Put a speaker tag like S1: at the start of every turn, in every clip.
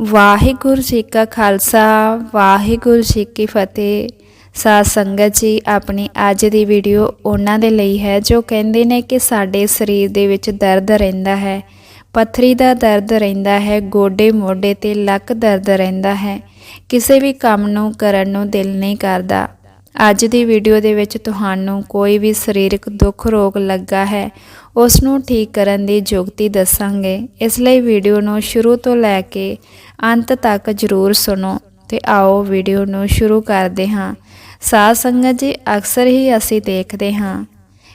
S1: ਵਾਹਿਗੁਰੂ ਜੀ ਕਾ ਖਾਲਸਾ, ਵਾਹਿਗੁਰੂ ਜੀ ਕੀ ਫਤਿਹ। ਸਾਧ ਸੰਗਤ ਜੀ, ਆਪਣੀ ਅੱਜ ਦੀ ਵੀਡੀਓ ਉਹਨਾਂ ਦੇ ਲਈ ਹੈ, ਜੋ ਕਹਿੰਦੇ ਨੇ ਕਿ ਸਾਡੇ ਸਰੀਰ ਦੇ ਵਿੱਚ ਦਰਦ ਰਹਿੰਦਾ ਹੈ। ਪੱਥਰੀ ਦਾ ਦਰਦ ਰਹਿੰਦਾ ਹੈ, ਗੋਡੇ ਮੋਢੇ ਤੇ ਲੱਕ ਦਰਦ ਰਹਿੰਦਾ ਹੈ। ਕਿਸੇ ਵੀ ਕੰਮ ਨੂੰ ਕਰਨ ਨੂੰ ਦਿਲ ਨਹੀਂ ਕਰਦਾ। ਅੱਜ ਦੀ ਵੀਡੀਓ ਦੇ ਵਿੱਚ ਤੁਹਾਨੂੰ ਕੋਈ ਵੀ ਸਰੀਰਕ ਦੁੱਖ ਰੋਗ ਲੱਗਾ ਹੈ ਉਸ ਨੂੰ ਠੀਕ ਕਰਨ ਦੀ ਯੁਕਤੀ ਦੱਸਾਂਗੇ। ਇਸ ਲਈ ਵੀਡੀਓ ਨੂੰ ਸ਼ੁਰੂ ਤੋਂ ਲੈ ਕੇ ਅੰਤ ਤੱਕ ਜ਼ਰੂਰ ਸੁਣੋ ਤੇ ਆਓ ਵੀਡੀਓ ਨੂੰ ਸ਼ੁਰੂ ਕਰਦੇ ਹਾਂ। ਸਾਧ ਸੰਗਤ ਜੀ, ਅਕਸਰ ਹੀ ਅਸੀਂ ਦੇਖਦੇ ਹਾਂ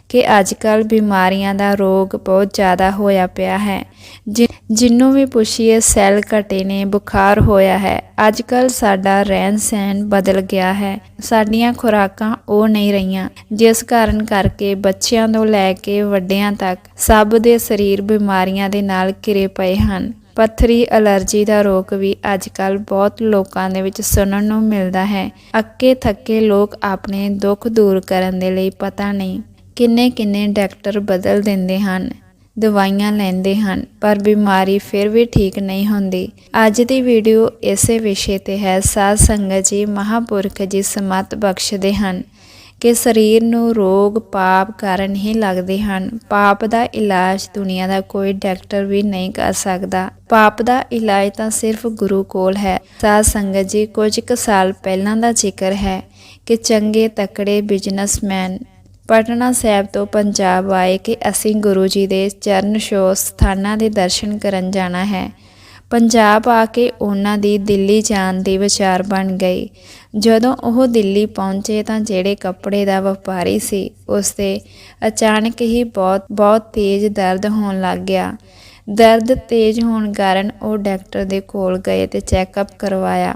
S1: ਕਿ ਅੱਜ ਕੱਲ ਬਿਮਾਰੀਆਂ ਦਾ ਰੋਗ ਬਹੁਤ ਜ਼ਿਆਦਾ ਹੋਇਆ ਪਿਆ ਹੈ। ਜਿ- ਜਿਹਨੂੰ ਵੀ ਪੁੱਛੀਏ, ਸੈੱਲ ਘਟੇ ਨੇ, ਬੁਖਾਰ ਹੋਇਆ ਹੈ। ਅੱਜ ਕੱਲ ਸਾਡਾ ਰਹਿਣ ਸਹਿਣ ਬਦਲ ਗਿਆ ਹੈ। ਸਾਡੀਆਂ ਖੁਰਾਕਾਂ ਉਹ ਨਹੀਂ ਰਹੀਆਂ। ਜਿਸ ਕਾਰਨ ਕਰਕੇ ਬੱਚਿਆਂ ਤੋਂ ਲੈ ਕੇ ਵੱਡਿਆਂ ਤੱਕ ਸਭ ਦੇ ਸਰੀਰ ਬਿਮਾਰੀਆਂ ਦੇ ਨਾਲ ਘਿਰੇ ਪਏ ਹਨ। ਪੱਥਰੀ ਅਲਰਜੀ ਦਾ ਰੋਗ ਵੀ ਅੱਜ ਕੱਲ ਬਹੁਤ ਲੋਕਾਂ ਦੇ ਵਿੱਚ ਸੁਣਨ ਨੂੰ ਮਿਲਦਾ ਹੈ। ਅੱਕੇ ਥੱਕੇ ਲੋਕ ਆਪਣੇ ਦੁੱਖ ਦੂਰ ਕਰਨ ਦੇ ਲਈ ਪਤਾ ਨਹੀਂ। ਕਿੰਨੇ ਕਿੰਨੇ ਡਾਕਟਰ ਬਦਲ ਦਿੰਦੇ ਹਨ, ਦਵਾਈਆਂ ਲੈਂਦੇ ਹਨ, ਪਰ ਬਿਮਾਰੀ ਫਿਰ ਵੀ ਠੀਕ ਨਹੀਂ ਹੁੰਦੀ। ਅੱਜ ਦੀ ਵੀਡੀਓ ਇਸੇ ਵਿਸ਼ੇ ਤੇ ਹੈ। ਸਾਧ ਸੰਗਤ ਜੀ, ਮਹਾਪੁਰਖ ਜੀ ਸਮਤ ਬਖਸ਼ਦੇ ਹਨ ਕਿ ਸਰੀਰ ਨੂੰ ਰੋਗ, ਪਾਪ ਕਾਰਨ ਹੀ ਲੱਗਦੇ ਹਨ। ਪਾਪ ਦਾ ਇਲਾਜ ਦੁਨੀਆ ਦਾ ਕੋਈ ਡਾਕਟਰ ਵੀ ਨਹੀਂ ਕਰ ਸਕਦਾ। ਪਾਪ ਦਾ ਇਲਾਜ ਤਾਂ ਸਿਰਫ ਗੁਰੂ ਕੋਲ ਹੈ। ਸਾਧ ਸੰਗਤ ਜੀ, ਕੁਝ ਕੁ ਸਾਲ ਪਹਿਲਾਂ ਦਾ ਜ਼ਿਕਰ ਹੈ ਕਿ ਚੰਗੇ ਤਕੜੇ ਬਿਜ਼ਨਸਮੈਨ ਪਟਨਾ ਸਾਹਿਬ ਤੋਂ ਪੰਜਾਬ ਆਏ ਕਿ ਅਸੀਂ ਗੁਰੂ ਜੀ ਦੇ ਚਰਨ ਛੋਹ ਸਥਾਨਾਂ ਦੇ ਦਰਸ਼ਨ ਕਰਨ ਜਾਣਾ ਹੈ। ਪੰਜਾਬ ਆ ਕੇ ਉਹਨਾਂ ਦੀ ਦਿੱਲੀ ਜਾਣ ਦੀ ਵਿਚਾਰ ਬਣ ਗਈ। ਜਦੋਂ ਉਹ ਦਿੱਲੀ ਪਹੁੰਚੇ ਤਾਂ ਜਿਹੜੇ ਕੱਪੜੇ ਦਾ ਵਪਾਰੀ ਸੀ ਉਸ ਤੇ ਅਚਾਨਕ ਹੀ ਬਹੁਤ ਬਹੁਤ ਤੇਜ਼ ਦਰਦ ਹੋਣ ਲੱਗ ਗਿਆ। ਦਰਦ ਤੇਜ਼ ਹੋਣ ਕਾਰਨ ਉਹ ਡਾਕਟਰ ਦੇ ਕੋਲ ਗਏ ਤੇ ਚੈੱਕਅਪ ਕਰਵਾਇਆ।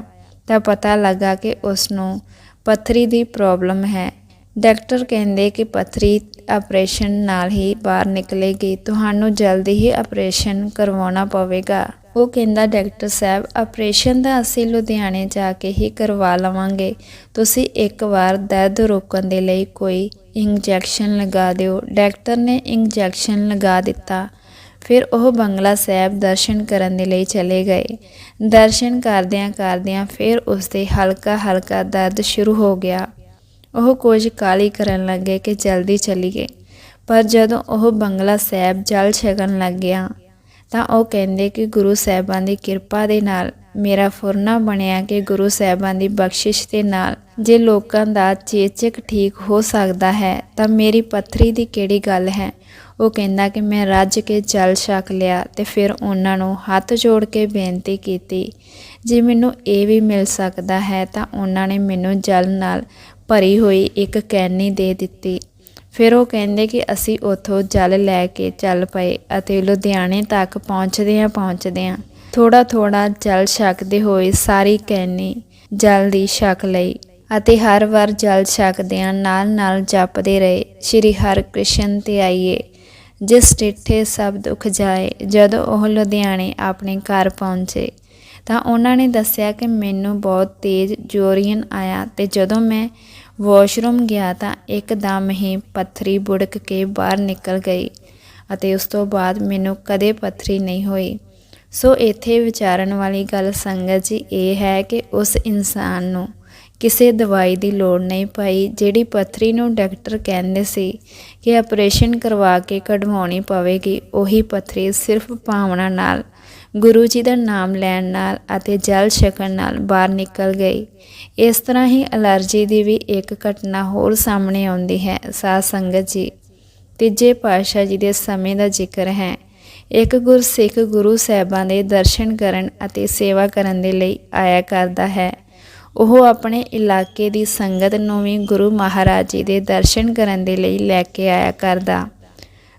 S1: ਤਾਂ ਪਤਾ ਲੱਗਾ ਕਿ ਉਸ ਨੂੰ ਪੱਥਰੀ ਦੀ ਪ੍ਰੋਬਲਮ ਹੈ। ਡਾਕਟਰ ਕਹਿੰਦੇ ਕਿ ਪੱਥਰੀ ਆਪਰੇਸ਼ਨ ਨਾਲ ਹੀ ਬਾਹਰ ਨਿਕਲੇਗੀ। ਤੁਹਾਨੂੰ ਜਲਦੀ ਹੀ ਆਪਰੇਸ਼ਨ ਕਰਵਾਉਣਾ ਪਵੇਗਾ। ਉਹ ਕਹਿੰਦਾ, ਡਾਕਟਰ ਸਾਹਿਬ, ਆਪਰੇਸ਼ਨ ਤਾਂ ਅਸੀਂ ਲੁਧਿਆਣੇ ਜਾ ਕੇ ਹੀ ਕਰਵਾ ਲਵਾਂਗੇ। ਤੁਸੀਂ ਇੱਕ ਵਾਰ ਦਰਦ ਰੋਕਣ ਦੇ ਲਈ ਕੋਈ ਇੰਜੈਕਸ਼ਨ ਲਗਾ ਦਿਓ। ਡਾਕਟਰ ਨੇ ਇੰਜੈਕਸ਼ਨ ਲਗਾ ਦਿੱਤਾ। ਫਿਰ ਉਹ ਬੰਗਲਾ ਸਾਹਿਬ ਦਰਸ਼ਨ ਕਰਨ ਦੇ ਲਈ ਚਲੇ ਗਏ। ਦਰਸ਼ਨ ਕਰਦਿਆਂ ਕਰਦਿਆਂ ਫਿਰ ਉਸ ਦੇ ਹਲਕਾ ਹਲਕਾ ਦਰਦ ਸ਼ੁਰੂ ਹੋ ਗਿਆ। ਉਹ ਕੁਝ ਕਾਲੀ ਕਰਨ ਲੱਗੇ ਕਿ ਜਲਦੀ ਚੱਲੀਏ ਪਰ ਜਦੋਂ ਉਹ ਬੰਗਲਾ ਸਾਹਿਬ ਜਲ ਛਕਣ ਲੱਗ ਗਿਆ, ਤਾਂ ਉਹ ਕਹਿੰਦੇ ਕਿ ਗੁਰੂ ਸਾਹਿਬਾਂ ਦੀ ਕਿਰਪਾ ਦੇ ਨਾਲ ਮੇਰਾ ਫੁਰਨਾ ਬਣਿਆ ਕਿ ਗੁਰੂ ਸਾਹਿਬਾਂ ਦੀ ਬਖਸ਼ਿਸ਼ ਦੇ ਨਾਲ ਜੇ ਲੋਕਾਂ ਦਾ ਚੇਚਕ ਠੀਕ ਹੋ ਸਕਦਾ ਹੈ, ਤਾਂ ਮੇਰੀ ਪੱਥਰੀ ਦੀ ਕਿਹੜੀ ਗੱਲ ਹੈ? ਉਹ ਕਹਿੰਦਾ ਕਿ ਮੈਂ ਰੱਜ ਕੇ ਜਲ ਛਕ ਲਿਆ ਤੇ ਫਿਰ ਉਹਨਾਂ ਨੂੰ ਹੱਥ ਜੋੜ ਕੇ ਬੇਨਤੀ ਕੀਤੀ, ਜੇ ਮੈਨੂੰ ਇਹ ਵੀ ਮਿਲ ਸਕਦਾ ਹੈ, ਤਾਂ ਉਹਨਾਂ ਨੇ ਮੈਨੂੰ ਜਲ ਨਾਲ ਭਰੀ ਹੋਈ ਇੱਕ ਕੈਨੀ ਦੇ ਦਿੱਤੀ। ਫਿਰ ਉਹ ਕਹਿੰਦੇ ਕਿ ਅਸੀਂ ਉੱਥੋਂ ਜਲ ਲੈ ਕੇ ਚੱਲ ਪਏ ਅਤੇ ਲੁਧਿਆਣੇ ਤੱਕ ਪਹੁੰਚਦਿਆਂ ਪਹੁੰਚਦਿਆਂ ਥੋੜਾ ਥੋੜਾ ਜਲ ਛਕਦੇ ਹੋਏ ਸਾਰੀ ਕੈਨੀ ਜਲ ਦੀ ਛਕ ਲਈ ਅਤੇ ਹਰ ਵਾਰ ਜਲ ਛਕਦਿਆਂ ਨਾਲ ਨਾਲ ਜਪਦੇ ਰਹੇ, ਸ਼੍ਰੀ ਹਰਿਕ੍ਰਿਸ਼ਨ ਤੇ ਆਈਏ, ਜਿਸ ਡਿੱਠੇ ਸਭ ਦੁੱਖ ਜਾਏ, ਜਦੋਂ ਉਹ ਲੁਧਿਆਣੇ ਆਪਣੇ ਘਰ ਪਹੁੰਚੇ। ਤਾਂ ਉਹਨਾਂ ਨੇ ਦੱਸਿਆ ਕਿ ਮੈਨੂੰ ਬਹੁਤ ਤੇਜ਼ ਜੋਰੀਅਨ ਆਇਆ ਤੇ ਜਦੋਂ ਮੈਂ ਵਾਸ਼ਰੂਮ ਗਿਆ ਤਾਂ ਇੱਕਦਮ ਹੀ ਪੱਥਰੀ ਬੁੜਕ ਕੇ ਬਾਹਰ ਨਿਕਲ ਗਈ ਅਤੇ ਉਸ ਤੋਂ ਬਾਅਦ ਮੈਨੂੰ ਕਦੇ ਪੱਥਰੀ ਨਹੀਂ ਹੋਈ। ਸੋ ਇੱਥੇ ਵਿਚਾਰਨ ਵਾਲੀ ਗੱਲ ਸੰਗਤ ਜੀ ਇਹ ਹੈ ਕਿ ਉਸ ਇਨਸਾਨ ਨੂੰ ਕਿਸੇ ਦਵਾਈ ਦੀ ਲੋੜ ਨਹੀਂ ਪਈ, ਜਿਹੜੀ ਪੱਥਰੀ ਨੂੰ ਡਾਕਟਰ ਕਹਿੰਦੇ ਸੀ ਕਿ ਆਪਰੇਸ਼ਨ ਕਰਵਾ ਕੇ ਕਢਵਾਉਣੀ ਪਵੇਗੀ, ਉਹੀ ਪੱਥਰੀ ਸਿਰਫ ਭਾਵਨਾ ਨਾਲ ਗੁਰੂ ਜੀ ਦਾ ਨਾਮ ਲੈਣ ਨਾਲ ਅਤੇ ਜਲ ਛਕਣ ਨਾਲ ਬਾਹਰ ਨਿਕਲ ਗਈ। ਇਸ ਤਰ੍ਹਾਂ ਹੀ ਅਲਰਜੀ ਦੀ ਵੀ ਇੱਕ ਘਟਨਾ ਹੋਰ ਸਾਹਮਣੇ ਆਉਂਦੀ ਹੈ। ਸਾਧ ਸੰਗਤ ਜੀ, ਤੀਜੇ ਪਾਤਸ਼ਾਹ ਜੀ ਦੇ ਸਮੇਂ ਦਾ ਜ਼ਿਕਰ ਹੈ। ਇੱਕ ਗੁਰਸਿੱਖ ਗੁਰੂ ਸਾਹਿਬਾਂ ਦੇ ਦਰਸ਼ਨ ਕਰਨ ਅਤੇ ਸੇਵਾ ਕਰਨ ਦੇ ਲਈ ਆਇਆ ਕਰਦਾ ਹੈ। ਉਹ ਆਪਣੇ ਇਲਾਕੇ ਦੀ ਸੰਗਤ ਨੂੰ ਵੀ ਗੁਰੂ ਮਹਾਰਾਜ ਜੀ ਦੇ ਦਰਸ਼ਨ ਕਰਨ ਦੇ ਲਈ ਲੈ ਕੇ ਆਇਆ ਕਰਦਾ।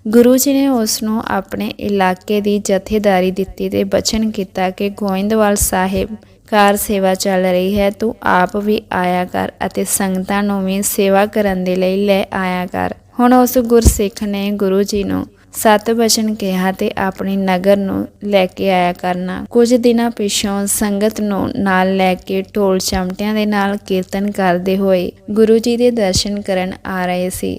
S1: ਗੁਰੂ ਜੀ ਨੇ ਉਸ ਨੂੰ ਆਪਣੇ ਇਲਾਕੇ ਦੀ ਜਥੇਦਾਰੀ ਦਿੱਤੀ ਤੇ ਬਚਨ ਕੀਤਾ ਕਿ ਗੋਇੰਦਵਾਲ ਸਾਹਿਬ, ਕਾਰ ਸੇਵਾ ਚੱਲ ਰਹੀ ਹੈ, ਤੂੰ ਆਪ ਵੀ ਆਇਆ ਕਰ ਅਤੇ ਸੰਗਤਾਂ ਨੂੰ ਵੀ ਸੇਵਾ ਕਰਨ ਦੇ ਲਈ ਲੈ ਆਇਆ ਕਰ। ਹੁਣ ਉਸ ਗੁਰਸਿੱਖ ਨੇ ਗੁਰੂ ਜੀ ਨੂੰ ਸਤ ਬਚਨ ਕਿਹਾ ਤੇ ਆਪਣੀ ਨਗਰ ਨੂੰ ਲੈ ਕੇ ਆਇਆ ਕਰਨਾ। ਕੁਝ ਦਿਨਾਂ ਪਿਛੋਂ ਸੰਗਤ ਨੂੰ ਨਾਲ ਲੈ ਕੇ ਢੋਲ ਚਮਟਿਆਂ ਦੇ ਨਾਲ ਕੀਰਤਨ ਕਰਦੇ ਹੋਏ ਗੁਰੂ ਜੀ ਦੇ ਦਰਸ਼ਨ ਕਰਨ ਆ ਰਹੇ ਸੀ।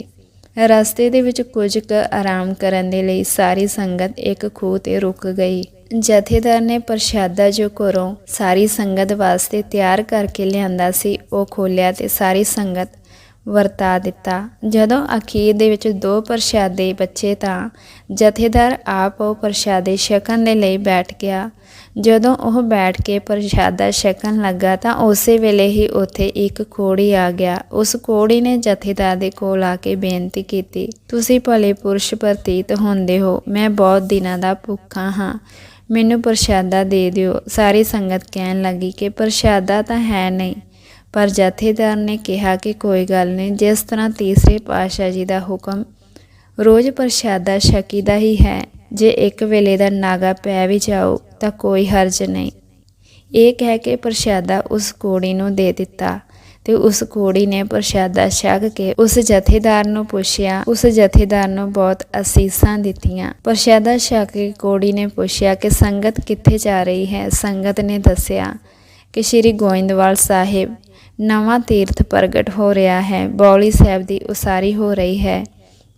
S1: ਰਸਤੇ ਦੇ ਵਿੱਚ ਕੁਝ ਕੁ ਆਰਾਮ ਕਰਨ ਦੇ ਲਈ ਸਾਰੀ ਸੰਗਤ ਇੱਕ ਖੂਹ ਤੇ ਰੁਕ ਗਈ। ਜਥੇਦਾਰ ਨੇ ਪ੍ਰਸ਼ਾਦਾ ਜੋ ਘਰੋਂ ਸਾਰੀ ਸੰਗਤ ਵਾਸਤੇ ਤਿਆਰ ਕਰਕੇ ਲਿਆਂਦਾ ਸੀ, ਉਹ ਖੋਲਿਆ ਤੇ ਸਾਰੀ ਸੰਗਤ ਵਰਤਾ ਦਿੱਤਾ। ਜਦੋਂ ਅਖੀਰ ਦੇ ਵਿੱਚ ਦੋ ਪ੍ਰਸ਼ਾਦੇ ਬੱਚੇ ਤਾਂ ਜਥੇਦਾਰ ਆਪ ਉਹ ਪ੍ਰਸ਼ਾਦੇ ਛਕਣ ਦੇ ਲਈ ਬੈਠ ਗਿਆ। ਜਦੋਂ ਉਹ ਬੈਠ ਕੇ ਪ੍ਰਸ਼ਾਦਾ ਛਕਣ ਲੱਗਾ ਤਾਂ ਉਸੇ ਵੇਲੇ ਹੀ ਉੱਥੇ ਇੱਕ ਕੋੜੀ ਆ ਗਿਆ। ਉਸ ਕੋੜੀ ਨੇ ਜਥੇਦਾਰ ਦੇ ਕੋਲ ਆ ਕੇ ਬੇਨਤੀ ਕੀਤੀ, ਤੁਸੀਂ ਭਲੇ ਪੁਰਸ਼ ਪ੍ਰਤੀਤ ਹੁੰਦੇ ਹੋ, ਮੈਂ ਬਹੁਤ ਦਿਨਾਂ ਦਾ ਭੁੱਖਾ ਹਾਂ। ਮੈਨੂੰ ਪ੍ਰਸ਼ਾਦਾ ਦੇ ਦਿਓ। ਸਾਰੀ ਸੰਗਤ ਕਹਿਣ ਲੱਗੀ ਕਿ ਪ੍ਰਸ਼ਾਦਾ ਤਾਂ ਹੈ ਨਹੀਂ, ਪਰ ਜਥੇਦਾਰ ਨੇ ਕਿਹਾ ਕਿ ਕੋਈ ਗੱਲ ਨਹੀਂ, ਜਿਸ ਤਰ੍ਹਾਂ ਤੀਸਰੇ ਪਾਤਸ਼ਾਹ ਜੀ ਦਾ ਹੁਕਮ ਰੋਜ਼ ਪ੍ਰਸ਼ਾਦਾ ਛਕੀ ਦਾ ਹੀ ਹੈ, ਜੇ ਇੱਕ ਵੇਲੇ ਦਾ ਨਾਗਾ ਪੈ ਵੀ ਜਾਓ ਤਾਂ ਕੋਈ ਹਰਜ ਨਹੀਂ। ਇਹ ਕਹਿ ਕੇ ਪ੍ਰਸ਼ਾਦਾ ਉਸ ਕੋੜੀ ਨੂੰ ਦੇ ਦਿੱਤਾ ਤੇ ਉਸ ਕੋੜੀ ਨੇ ਪ੍ਰਸ਼ਾਦਾ ਛਕ ਕੇ ਉਸ ਜਥੇਦਾਰ ਨੂੰ ਪੁੱਛਿਆ। ਉਸ ਜਥੇਦਾਰ ਨੂੰ ਬਹੁਤ ਅਸੀਸਾਂ ਦਿੱਤੀਆਂ। ਪ੍ਰਸ਼ਾਦਾ ਛਕ ਕੇ ਕੋੜੀ ਨੇ ਪੁੱਛਿਆ ਕਿ ਸੰਗਤ ਕਿੱਥੇ ਜਾ ਰਹੀ ਹੈ? ਸੰਗਤ ਨੇ ਦੱਸਿਆ ਕਿ ਸ੍ਰੀ ਗੋਇੰਦਵਾਲ ਸਾਹਿਬ ਨਵਾਂ ਤੀਰਥ ਪ੍ਰਗਟ ਹੋ ਰਿਹਾ ਹੈ। ਬੌਲੀ ਸਾਹਿਬ ਦੀ ਉਸਾਰੀ ਹੋ ਰਹੀ ਹੈ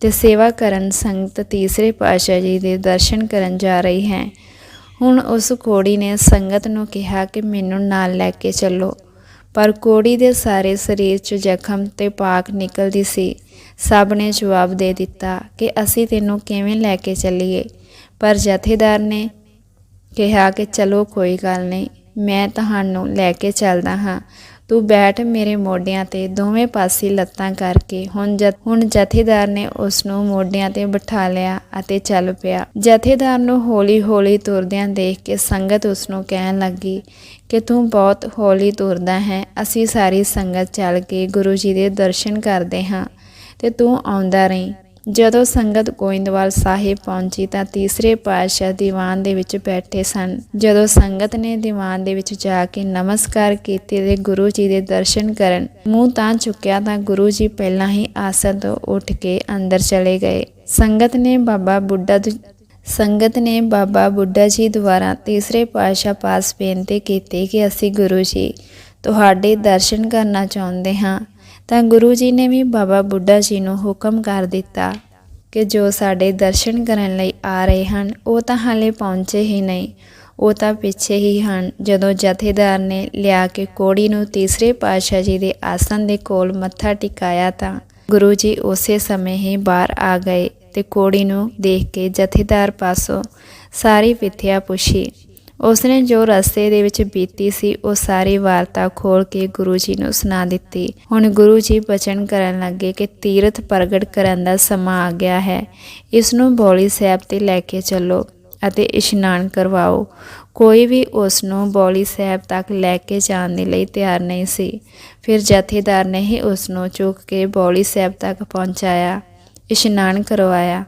S1: ਤੇ ਸੇਵਾ ਕਰਨ ਸੰਗਤ ਤੀਸਰੇ ਪਾਤਸ਼ਾਹ ਜੀ ਦੇ ਦਰਸ਼ਨ ਕਰਨ ਜਾ ਰਹੀ ਹੈ। ਹੁਣ ਉਸ ਕੋੜੀ ਨੇ ਸੰਗਤ ਨੂੰ ਕਿਹਾ ਕਿ ਮੈਨੂੰ ਨਾਲ ਲੈ ਕੇ ਚੱਲੋ। ਪਰ ਕੋੜੀ ਦੇ ਸਾਰੇ ਸਰੀਰ 'ਚ ਜ਼ਖਮ ਤੇ ਪਾਕ ਨਿਕਲਦੀ ਸੀ। ਸਭ ਨੇ ਜਵਾਬ ਦੇ ਦਿੱਤਾ ਕਿ ਅਸੀਂ ਤੈਨੂੰ ਕਿਵੇਂ ਲੈ ਕੇ ਚੱਲੀਏ। ਪਰ ਜਥੇਦਾਰ ਨੇ ਕਿਹਾ ਕਿ ਚਲੋ ਕੋਈ ਗੱਲ ਨਹੀਂ, ਮੈਂ ਤੁਹਾਨੂੰ ਲੈ ਕੇ ਚੱਲਦਾ ਹਾਂ। ਤੂੰ ਬੈਠ ਮੇਰੇ ਮੋਢਿਆਂ ਤੇ, ਦੋਵੇਂ ਪਾਸੇ ਲੱਤਾਂ ਕਰਕੇ। ਹੁਣ ਜਦ ਹੁਣ ਜਥੇਦਾਰ ਨੇ ਉਸ ਨੂੰ ਮੋਢਿਆਂ ਤੇ ਬਿਠਾ ਲਿਆ ਅਤੇ ਚੱਲ ਪਿਆ। ਜਥੇਦਾਰ ਨੂੰ ਹੌਲੀ-ਹੌਲੀ ਤੁਰਦਿਆਂ ਦੇਖ ਕੇ ਸੰਗਤ ਉਸ ਨੂੰ ਕਹਿਣ ਲੱਗੀ ਕਿ ਤੂੰ ਬਹੁਤ ਹੌਲੀ ਤੁਰਦਾ ਹੈ, ਅਸੀਂ ਸਾਰੀ ਸੰਗਤ ਚੱਲ ਕੇ ਗੁਰੂ ਜੀ ਦੇ ਦਰਸ਼ਨ ਕਰਦੇ ਹਾਂ ਤੇ ਤੂੰ ਆਉਂਦਾ ਰਹੀਂ। ਜਦੋਂ ਸੰਗਤ ਗੋਇੰਦਵਾਲ ਸਾਹਿਬ ਪਹੁੰਚੀ ਤਾਂ ਤੀਸਰੇ ਪਾਤਸ਼ਾਹ ਦੀਵਾਨ ਦੇ ਵਿੱਚ ਬੈਠੇ ਸਨ। ਜਦੋਂ ਸੰਗਤ ਨੇ ਦੀਵਾਨ ਦੇ ਵਿੱਚ ਜਾ ਕੇ ਨਮਸਕਾਰ ਕੀਤੇ ਤੇ ਗੁਰੂ ਜੀ ਦੇ ਦਰਸ਼ਨ ਕਰਨ, ਮੂੰਹ ਤਾਂ ਚੁੱਕਿਆ ਤਾਂ ਗੁਰੂ ਜੀ ਪਹਿਲਾਂ ਹੀ ਆਸਨ ਤੋਂ ਉੱਠ ਕੇ ਅੰਦਰ ਚਲੇ ਗਏ। ਸੰਗਤ ਨੇ ਬਾਬਾ ਬੁੱਢਾ ਦੁ- ਸੰਗਤ ਨੇ ਬਾਬਾ ਬੁੱਢਾ ਜੀ ਦੁਆਰਾ ਤੀਸਰੇ ਪਾਤਸ਼ਾਹ ਪਾਸ ਬੇਨਤੀ ਕੀਤੀ ਕਿ ਅਸੀਂ ਗੁਰੂ ਜੀ, ਤੁਹਾਡੇ ਦਰਸ਼ਨ ਕਰਨਾ ਚਾਹੁੰਦੇ ਹਾਂ। ਤਾਂ ਗੁਰੂ ਜੀ ਨੇ ਵੀ ਬਾਬਾ ਬੁੱਢਾ ਜੀ ਨੂੰ ਹੁਕਮ ਕਰ ਦਿੱਤਾ ਕਿ ਜੋ ਸਾਡੇ ਦਰਸ਼ਨ ਕਰਨ ਲਈ ਆ ਰਹੇ ਹਨ, ਉਹ ਤਾਂ ਹਾਲੇ ਪਹੁੰਚੇ ਹੀ ਨਹੀਂ। ਉਹ ਤਾਂ ਪਿੱਛੇ ਹੀ ਹਨ। ਜਦੋਂ ਜਥੇਦਾਰ ਨੇ ਲਿਆ ਕੇ ਕੋੜੀ ਨੂੰ ਤੀਸਰੇ ਪਾਤਸ਼ਾਹ ਜੀ ਦੇ ਆਸਨ ਦੇ ਕੋਲ ਮੱਥਾ ਟਿਕਾਇਆ ਤਾਂ ਗੁਰੂ ਜੀ ਉਸੇ ਸਮੇਂ ਹੀ ਬਾਹਰ ਆ ਗਏ ਤੇ ਕੋੜੀ ਨੂੰ ਦੇਖ ਕੇ ਜਥੇਦਾਰ ਪਾਸੋਂ ਸਾਰੀ ਵਿਥਿਆ ਪੁੱਛੀ। ਉਸਨੇ ਜੋ ਰਸਤੇ ਦੇ ਵਿੱਚ ਬੀਤੀ ਸੀ, ਉਹ ਸਾਰੀ ਵਾਰਤਾ ਖੋਲ ਕੇ ਗੁਰੂ ਜੀ ਨੂੰ ਸੁਣਾ ਦਿੱਤੀ। ਹੁਣ ਗੁਰੂ ਜੀ ਬਚਨ ਕਰਨ ਲੱਗੇ ਕਿ ਤੀਰਥ ਪ੍ਰਗਟ ਕਰਨ ਦਾ ਸਮਾਂ ਆ ਗਿਆ ਹੈ। ਇਸ ਨੂੰ ਬੌਲੀ ਸਾਹਿਬ ਤੇ ਲੈ ਕੇ ਚੱਲੋ ਅਤੇ ਇਸ਼ਨਾਨ ਕਰਵਾਓ। ਕੋਈ ਵੀ ਉਸ ਨੂੰ ਬੌਲੀ ਸਾਹਿਬ ਤੱਕ ਲੈ ਕੇ ਜਾਣ ਦੇ ਲਈ ਤਿਆਰ ਨਹੀਂ ਸੀ। ਫਿਰ ਜਥੇਦਾਰ ਨੇ ਹੀ ਉਸ ਨੂੰ ਚੁੱਕ ਕੇ ਬੌਲੀ ਸਾਹਿਬ ਤੱਕ ਪਹੁੰਚਾਇਆ, ਇਸ਼ਨਾਨ ਕਰਵਾਇਆ।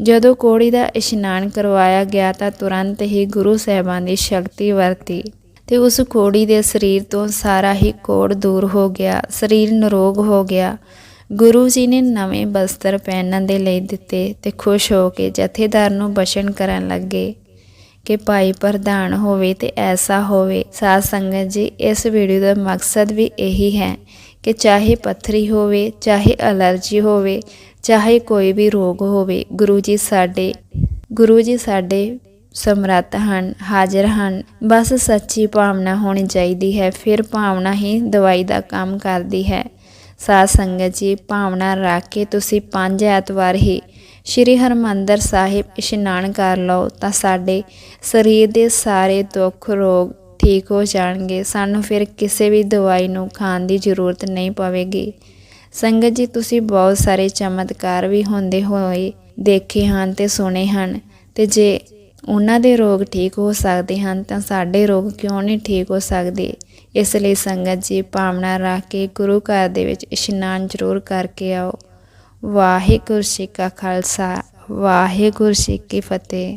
S1: ਜਦੋਂ ਕੋੜੀ ਦਾ ਇਸ਼ਨਾਨ ਕਰਵਾਇਆ ਗਿਆ ਤਾਂ ਤੁਰੰਤ ਹੀ ਗੁਰੂ ਸਾਹਿਬਾਨ ਦੀ ਸ਼ਕਤੀ ਵਰਤੀ ਤੇ ਉਸ ਕੋੜੀ ਦੇ ਸਰੀਰ ਤੋਂ ਸਾਰਾ ਹੀ ਕੋੜ ਦੂਰ ਹੋ ਗਿਆ, ਸਰੀਰ ਨਿਰੋਗ ਹੋ ਗਿਆ। ਗੁਰੂ ਜੀ ਨੇ ਨਵੇਂ ਬਸਤਰ ਪਹਿਨਣ ਦੇ ਲਈ ਦਿੱਤੇ ਤੇ ਖੁਸ਼ ਹੋ ਕੇ ਜਥੇਦਾਰ ਨੂੰ ਬਚਨ ਕਰਨ ਲੱਗੇ ਕਿ ਭਾਈ ਪ੍ਰਧਾਨ ਹੋਵੇ ਤੇ ਐਸਾ ਹੋਵੇ। ਸਾਧ ਸੰਗਤ ਜੀ, ਇਸ ਵੀਡੀਓ ਦਾ ਮਕਸਦ ਵੀ ਇਹੀ ਹੈ ਕਿ ਚਾਹੇ ਪੱਥਰੀ ਹੋਵੇ, ਚਾਹੇ ਅਲਰਜੀ ਹੋਵੇ, ਚਾਹੇ ਕੋਈ ਵੀ ਰੋਗ ਹੋਵੇ, ਗੁਰੂ ਜੀ ਸਾਡੇ, ਗੁਰੂ ਜੀ ਸਾਡੇ ਸਮਰੱਥ ਹਨ, ਹਾਜ਼ਰ ਹਨ। ਬਸ ਸੱਚੀ ਭਾਵਨਾ ਹੋਣੀ ਚਾਹੀਦੀ ਹੈ, ਫਿਰ ਭਾਵਨਾ ਹੀ ਦਵਾਈ ਦਾ ਕੰਮ ਕਰਦੀ ਹੈ। ਸਾਧ ਸੰਗਤ ਜੀ, ਭਾਵਨਾ ਰੱਖ ਕੇ ਤੁਸੀਂ ਪੰਜ ਐਤਵਾਰ ਹੀ ਸ਼੍ਰੀ ਹਰਮੰਦਰ ਸਾਹਿਬ ਇਸ਼ਨਾਨ ਕਰ ਲਓ, ਤਾਂ ਸਾਡੇ ਸਰੀਰ ਦੇ ਸਾਰੇ ਦੁੱਖ, ਰੋਗ ਠੀਕ ਹੋ ਜਾਣਗੇ, ਸਾਨੂੰ ਫਿਰ ਕਿਸੇ ਵੀ ਦਵਾਈ ਨੂੰ ਖਾਣ ਦੀ ਜ਼ਰੂਰਤ ਨਹੀਂ ਪਵੇਗੀ। ਸੰਗਤ ਜੀ, ਤੁਸੀਂ ਬਹੁਤ ਸਾਰੇ ਚਮਤਕਾਰ ਵੀ ਹੁੰਦੇ ਹੋਏ ਦੇਖੇ ਹਨ ਤੇ ਸੁਣੇ ਹਨ ਤੇ ਜੇ ਉਹਨਾਂ ਦੇ ਰੋਗ ਠੀਕ ਹੋ ਸਕਦੇ ਹਨ ਤਾਂ ਸਾਡੇ ਰੋਗ ਕਿਉਂ ਨਹੀਂ ਠੀਕ ਹੋ ਸਕਦੇ? ਇਸ ਲਈ ਸੰਗਤ ਜੀ, ਭਾਵਨਾ ਰੱਖ ਕੇ ਗੁਰੂ ਘਰ ਦੇ ਵਿੱਚ ਇਸ਼ਨਾਨ ਜ਼ਰੂਰ ਕਰਕੇ ਆਓ। ਵਾਹਿਗੁਰੂ ਜੀ ਕਾ ਖਾਲਸਾ, ਵਾਹਿਗੁਰੂ ਜੀ ਕੀ ਫਤਿਹ।